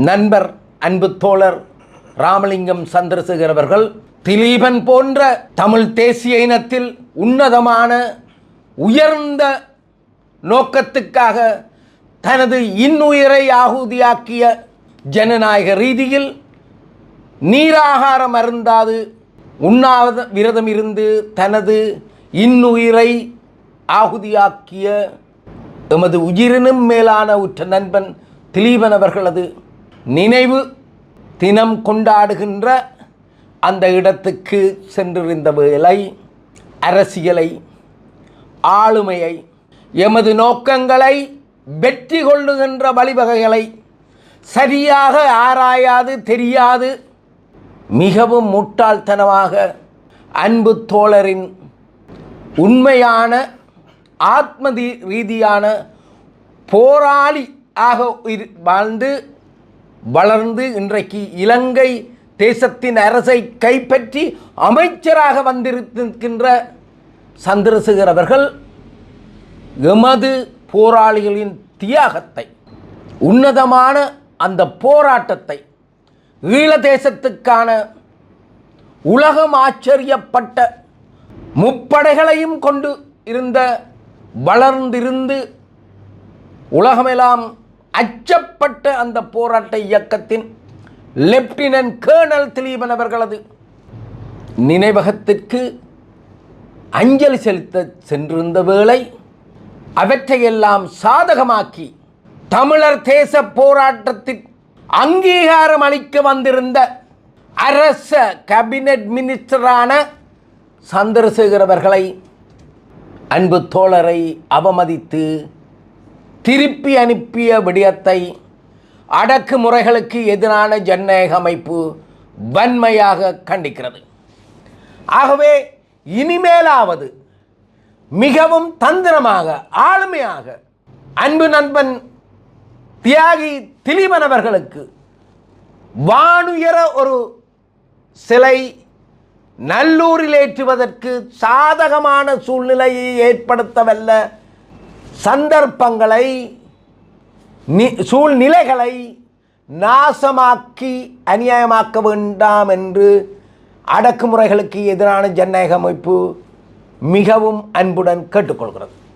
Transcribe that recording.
நண்பர் அன்பு தோழர் ராமலிங்கம் சந்திரசேகர் அவர்கள் திலீபன் போன்ற தமிழ் தேசிய இனத்தில் உன்னதமான உயர்ந்த நோக்கத்துக்காக தனது இன்னுயிரை ஆகுதியாக்கிய ஜனநாயக ரீதியில் நீராகாரம் அருந்தாது உண்ணாவத விரதம் இருந்து தனது இன்னுயிரை ஆகுதியாக்கிய எமது உயிரினும் மேலான உற்ற நண்பன் திலீபன் அவர்களது நினைவு தினம் கொண்டாடுகின்ற அந்த இடத்துக்கு சென்றிருந்த வேலை அரசியலை ஆளுமையை எமது நோக்கங்களை வெற்றி கொள்ளுகின்ற வழிவகைகளை சரியாக ஆராயாது தெரியாது மிகவும் முட்டாள்தனமாக அன்பு தோழரின் உண்மையான ஆத்ம ரீதியான போராளி ஆக வாழ்ந்து வளர்ந்து இன்றைக்கு இலங்கை தேசத்தின் அரசை கைப்பற்றி அமைச்சராக வந்திருக்கின்ற சந்திரசேகர் அவர்கள் எமது போராளிகளின் தியாகத்தை உன்னதமான அந்த போராட்டத்தை ஈழ தேசத்துக்கான உலகம் ஆச்சரியப்பட்ட முப்படைகளையும் கொண்டு இருந்த வளர்ந்திருந்து உலகமெல்லாம் அச்சப்பட்ட அந்த போராட்ட இயக்கத்தின் லெப்டினன்ட் கேர்னல் திலீபன் அவர்களது நினைவகத்திற்கு அஞ்சலி செலுத்த சென்றிருந்த வேளை அவற்றையெல்லாம் சாதகமாக்கி தமிழர் தேச போராட்டத்தின் அங்கீகாரம் அளிக்க வந்திருந்த அரச கேபினட் மினிஸ்டரான சந்திரசேகர் அவர்களை அன்பு தோழரை அவமதித்து திருப்பி அனுப்பிய விடயத்தை அடக்குமுறைகளுக்கு எதிரான ஜனநாயக அமைப்பு வன்மையாக கண்டிக்கிறது. ஆகவே இனிமேலாவது மிகவும் தந்திரமாக ஆளுமையாக அன்பு நண்பன் தியாகி திலீபன் அவர்களுக்கு வானுயர ஒரு சிலை நல்லூரில் ஏற்றுவதற்கு சாதகமான சூழ்நிலையை ஏற்படுத்தவல்ல சந்தர்ப்பங்களை நி- சூழ்நிலைகளை நாசமாக்கி அநியாயமாக்க வேண்டாம் என்று அடக்குமுறைகளுக்கு எதிரான ஜனநாயக அமைப்பு மிகவும் அன்புடன் கேட்டுக்கொள்கிறது.